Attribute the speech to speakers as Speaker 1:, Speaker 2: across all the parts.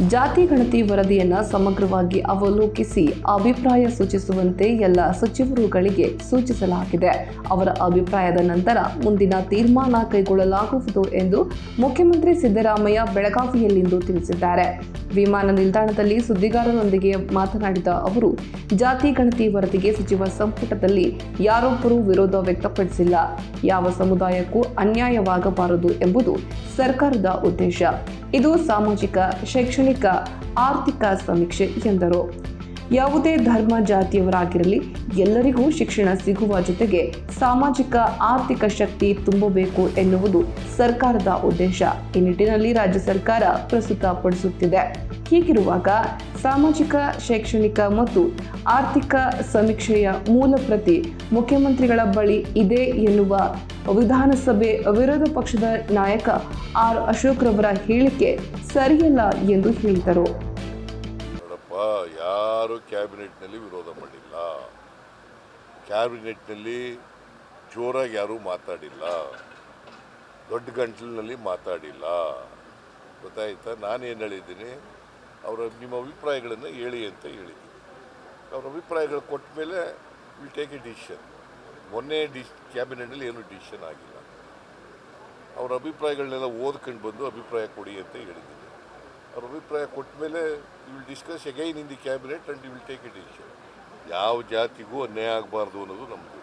Speaker 1: ಜಾತಿ ಗಣತಿ ವರದಿಯನ್ನು ಸಮಗ್ರವಾಗಿ ಅವಲೋಕಿಸಿ ಅಭಿಪ್ರಾಯ ಸೂಚಿಸುವಂತೆ ಎಲ್ಲ ಸಚಿವರುಗಳಿಗೆ ಸೂಚಿಸಲಾಗಿದೆ. ಅವರ ಅಭಿಪ್ರಾಯದ ನಂತರ ಮುಂದಿನ ತೀರ್ಮಾನ ಕೈಗೊಳ್ಳಲಾಗುವುದು ಎಂದು ಮುಖ್ಯಮಂತ್ರಿ ಸಿದ್ದರಾಮಯ್ಯ ಬೆಳಗಾವಿಯಲ್ಲಿಂದು ತಿಳಿಸಿದ್ದಾರೆ. ವಿಮಾನ ನಿಲ್ದಾಣದಲ್ಲಿ ಸುದ್ದಿಗಾರರೊಂದಿಗೆ ಮಾತನಾಡಿದ ಅವರು, ಜಾತಿ ಗಣತಿ ವರದಿಗೆ ಸಚಿವ ಸಂಪುಟದಲ್ಲಿ ಯಾರೊಬ್ಬರೂ ವಿರೋಧ ವ್ಯಕ್ತಪಡಿಸಿಲ್ಲ. ಯಾವ ಸಮುದಾಯಕ್ಕೂ ಅನ್ಯಾಯವಾಗಬಾರದು ಎಂಬುದು ಸರ್ಕಾರದ ಉದ್ದೇಶ. ಇದು ಸಾಮಾಜಿಕ ಶೈಕ್ಷಣಿಕ ಆರ್ಥಿಕ ಸಮೀಕ್ಷೆ ಎಂದರು. ಯಾವುದೇ ಧರ್ಮ ಜಾತಿಯವರಾಗಿರಲಿ, ಎಲ್ಲರಿಗೂ ಶಿಕ್ಷಣ ಸಿಗುವ ಜೊತೆಗೆ ಸಾಮಾಜಿಕ ಆರ್ಥಿಕ ಶಕ್ತಿ ತುಂಬಬೇಕು ಎನ್ನುವುದು ಸರ್ಕಾರದ ಉದ್ದೇಶ. ಈ ನಿಟ್ಟಿನಲ್ಲಿ ರಾಜ್ಯ ಸರ್ಕಾರ ಪ್ರಸ್ತುತಪಡಿಸುತ್ತಿದೆ. ಹೀಗಿರುವಾಗ ಸಾಮಾಜಿಕ, ಶೈಕ್ಷಣಿಕ ಮತ್ತು ಆರ್ಥಿಕ ಸಮೀಕ್ಷೆಯ ಮೂಲ ಪ್ರತಿ ಮುಖ್ಯಮಂತ್ರಿಗಳ ಬಳಿ ಇದೆ ಎನ್ನುವ ವಿಧಾನಸಭೆ ವಿರೋಧ ಪಕ್ಷದ ನಾಯಕ ಆರ್ ಅಶೋಕ್ ರವರ ಹೇಳಿಕೆ ಸರಿಯಲ್ಲ ಎಂದು ಹೇಳಿದರು.
Speaker 2: ಯಾರು ಕ್ಯಾಬಿನೆಟ್ನಲ್ಲಿ ವಿರೋಧ ಮಾಡಿಲ್ಲ. ಕ್ಯಾಬಿನೆಟ್ನಲ್ಲಿ ಜೋರಾಗಿ ಯಾರೂ ಮಾತಾಡಿಲ್ಲ. ದೊಡ್ಡ ಗಂಟಲಿನಲ್ಲಿ ಮಾತಾಡಿಲ್ಲ. ಗೊತ್ತಾಯ್ತಾ? ನಾನೇನು ಹೇಳಿದ್ದೀನಿ? ಅವರ ನಿಮ್ಮ ಅಭಿಪ್ರಾಯಗಳನ್ನು ಹೇಳಿ ಅಂತ ಹೇಳಿದ್ದೀನಿ. ಅವ್ರ ಅಭಿಪ್ರಾಯಗಳು ಕೊಟ್ಟ ಮೇಲೆ ವಿಲ್ ಟೇಕ್ ಎ ಡಿಸಿಷನ್ ಮೊನ್ನೆ ಡಿಸ್, ಕ್ಯಾಬಿನೆಟ್ನಲ್ಲಿ ಏನು ಡಿಸಿಷನ್ ಆಗಿಲ್ಲ. ಅವರ ಅಭಿಪ್ರಾಯಗಳನ್ನೆಲ್ಲ ಓದ್ಕೊಂಡು ಬಂದು ಅಭಿಪ್ರಾಯ ಕೊಡಿ ಅಂತ ಹೇಳಿದ್ದೀನಿ. ಅವ್ರ ಅಭಿಪ್ರಾಯ ಕೊಟ್ಟ ಮೇಲೆ you will discuss again in the cabinet and you will take a decision ಯಾವ ಜಾತಿಗೂ ಅನ್ಯಾಯ ಆಗಬಾರ್ದು ಅನ್ನೋದು ನಮ್ಮದು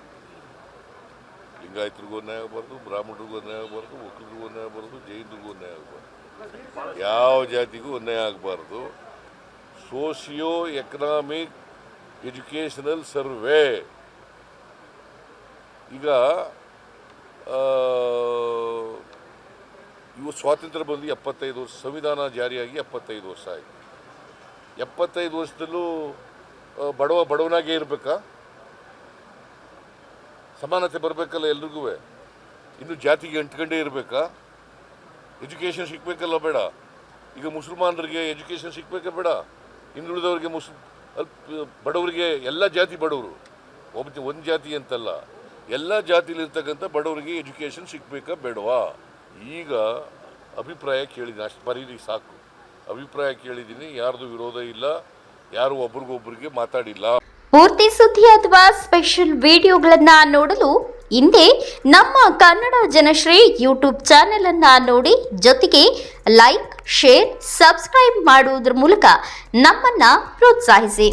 Speaker 2: ಲಿಂಗಾಯತರಿಗೂ ಅನ್ಯಾಯ ಆಗಬಾರ್ದು, ಬ್ರಾಹ್ಮಣರಿಗೂ ಅನ್ಯಾಯ ಆಗಬಾರ್ದು ಒಕ್ಕಲಿಗೂ ಅನ್ಯಾಯ ಆಗಬಾರ್ದು, ಜೈನರಿಗೂ ಅನ್ಯಾಯ ಆಗಬಾರ್ದು. ಯಾವ ಜಾತಿಗೂ ಅನ್ಯಾಯ ಆಗಬಾರ್ದು. Socio economic educational survey. ಈಗ ಸ್ವಾತಂತ್ರ್ಯ ಬಂದು ಎಪ್ಪತ್ತೈದು ವರ್ಷ, ಸಂವಿಧಾನ ಜಾರಿಯಾಗಿ ಎಪ್ಪತ್ತೈದು ವರ್ಷ ಆಯಿತು. ಎಪ್ಪತ್ತೈದು ವರ್ಷದಲ್ಲೂ ಬಡವ ಬಡವನಾಗೇ ಇರಬೇಕಾ? ಸಮಾನತೆ ಬರಬೇಕಲ್ಲ ಎಲ್ರಿಗೂ? ಇನ್ನು ಜಾತಿಗೆ ಅಂಟ್ಕೊಂಡೇ ಇರಬೇಕಾ? ಎಜುಕೇಷನ್ ಸಿಗ್ಬೇಕಲ್ಲ ಬೇಡ. ಈಗ ಮುಸಲ್ಮಾನರಿಗೆ ಎಜುಕೇಷನ್ ಸಿಕ್ಕಬೇಕಾ ಬೇಡ. ಹಿಂದುಳಿದವರಿಗೆ ಮುಸ್ ಬಡವರಿಗೆ ಎಲ್ಲ ಜಾತಿ ಬಡವರು. ಒಬ್ಬ ಒಂದು ಜಾತಿ ಅಂತಲ್ಲ. ಎಲ್ಲ ಜಾತಿಲಿರ್ತಕ್ಕಂಥ ಬಡವರಿಗೆ ಎಜುಕೇಷನ್ ಸಿಗ್ಬೇಕಾ ಬೇಡವಾ? ಈಗ ಅಭಿಪ್ರಾಯ ಕೇಳಿದ್ದೀನಿ, ಅಷ್ಟು ಬರೀರಿ ಸಾಕು. ಅಭಿಪ್ರಾಯ ಕೇಳಿದ್ದೀನಿ, ಯಾರ್ದು ವಿರೋಧ ಇಲ್ಲ, ಯಾರು ಒಬ್ರಿಗೊಬ್ರಿಗೆ ಮಾತಾಡಿಲ್ಲ.
Speaker 3: ಪೂರ್ತಿ ಸುದ್ದಿ ಅಥವಾ ಸ್ಪೆಷಲ್ ವಿಡಿಯೋಗಳನ್ನ ನೋಡಲು ಹಿಂದೆ ನಮ್ಮ ಕನ್ನಡ ಜನಶ್ರೀ ಯೂಟ್ಯೂಬ್ ಚಾನೆಲ್ ಅನ್ನ ನೋಡಿ, ಜೊತೆಗೆ ಲೈಕ್ ಶೇರ್ ಸಬ್ಸ್ಕ್ರೈಬ್ ಮಾಡುವುದರ ಮೂಲಕ ನಮ್ಮನ್ನ ಪ್ರೋತ್ಸಾಹಿಸಿ.